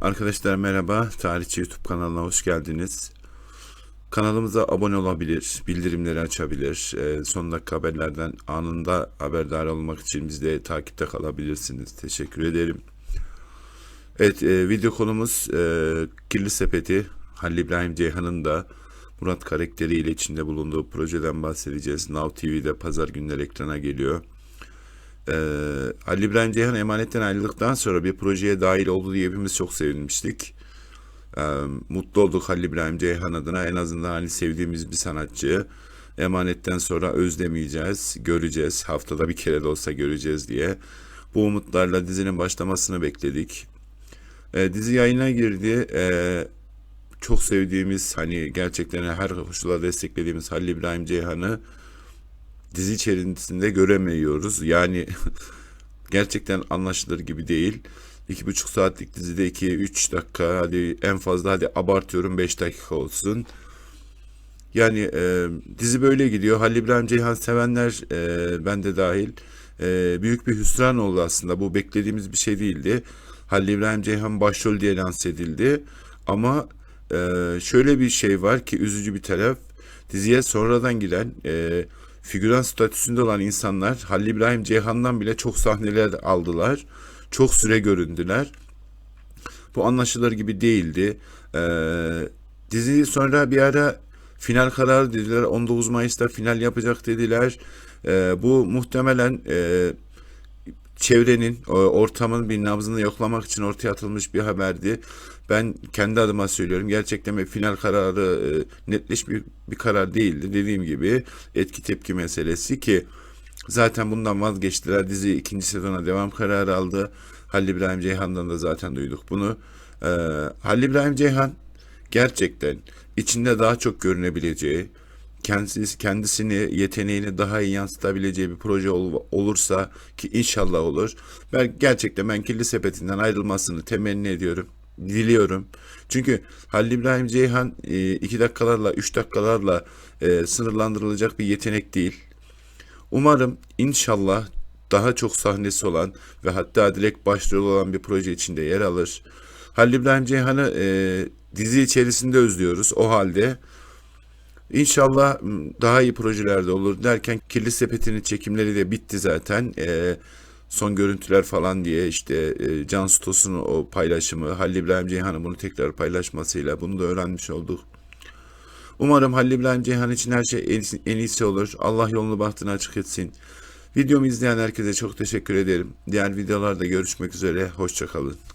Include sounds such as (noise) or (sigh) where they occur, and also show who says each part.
Speaker 1: Arkadaşlar merhaba. Tarihçi YouTube kanalına hoş geldiniz. Kanalımıza abone olabilir, bildirimleri açabilir, e, son dakika haberlerden anında haberdar olmak için bizde takipte kalabilirsiniz. Teşekkür ederim. Evet, e, video konumuz e, Kirli Sepeti, Halil İbrahim Ceyhan'ın da Murat karakteriyle içinde bulunduğu projeden bahsedeceğiz. Now TV'de pazar günleri ekrana geliyor. Ee, Ali İbrahim Ceyhan emanetten ayrıldıktan sonra bir projeye dahil oldu diye hepimiz çok sevinmiştik. Ee, mutlu olduk Halil İbrahim Ceyhan adına. En azından hani sevdiğimiz bir sanatçı. Emanetten sonra özlemeyeceğiz, göreceğiz. Haftada bir kere de olsa göreceğiz diye. Bu umutlarla dizinin başlamasını bekledik. Ee, dizi yayına girdi. Ee, çok sevdiğimiz hani gerçekten her koşula desteklediğimiz Halil İbrahim Ceyhan'ı dizi içerisinde göremiyoruz. Yani (laughs) gerçekten anlaşılır gibi değil. İki buçuk saatlik dizide iki üç dakika hadi en fazla hadi abartıyorum beş dakika olsun. Yani e, dizi böyle gidiyor. Halil İbrahim Ceyhan sevenler e, ben de dahil e, büyük bir hüsran oldu aslında. Bu beklediğimiz bir şey değildi. Halil İbrahim Ceyhan başrol diye lanse edildi. Ama e, şöyle bir şey var ki üzücü bir taraf. Diziye sonradan giren e, figüran statüsünde olan insanlar Halil İbrahim Ceyhan'dan bile çok sahneler aldılar. Çok süre göründüler. Bu anlaşılır gibi değildi. Ee, dizi sonra bir ara final kararı dediler. 19 Mayıs'ta final yapacak dediler. Ee, bu muhtemelen e, çevrenin, ortamın bir nabzını yoklamak için ortaya atılmış bir haberdi. Ben kendi adıma söylüyorum. Gerçekten bir final kararı e, netleş bir, bir karar değildi. Dediğim gibi etki tepki meselesi ki zaten bundan vazgeçtiler. Dizi ikinci sezona devam kararı aldı. Halil İbrahim Ceyhan'dan da zaten duyduk bunu. Ee, Halil İbrahim Ceyhan gerçekten içinde daha çok görünebileceği, kendisi, kendisini, yeteneğini daha iyi yansıtabileceği bir proje ol- olursa ki inşallah olur. Ben gerçekten ben kirli sepetinden ayrılmasını temenni ediyorum. Diliyorum. Çünkü Halil İbrahim Ceyhan e, iki dakikalarla, üç dakikalarla e, sınırlandırılacak bir yetenek değil. Umarım inşallah daha çok sahnesi olan ve hatta direkt başrol olan bir proje içinde yer alır. Halil İbrahim Ceyhan'ı e, dizi içerisinde özlüyoruz. O halde İnşallah daha iyi projelerde olur derken Kirli Sepeti'nin çekimleri de bitti zaten. Ee, son görüntüler falan diye işte e, Can Stos'un o paylaşımı, Halil İbrahim Ceyhan'ın bunu tekrar paylaşmasıyla bunu da öğrenmiş olduk. Umarım Halil İbrahim Ceyhan için her şey en, iyisi olur. Allah yolunu bahtını açık etsin. Videomu izleyen herkese çok teşekkür ederim. Diğer videolarda görüşmek üzere. Hoşçakalın.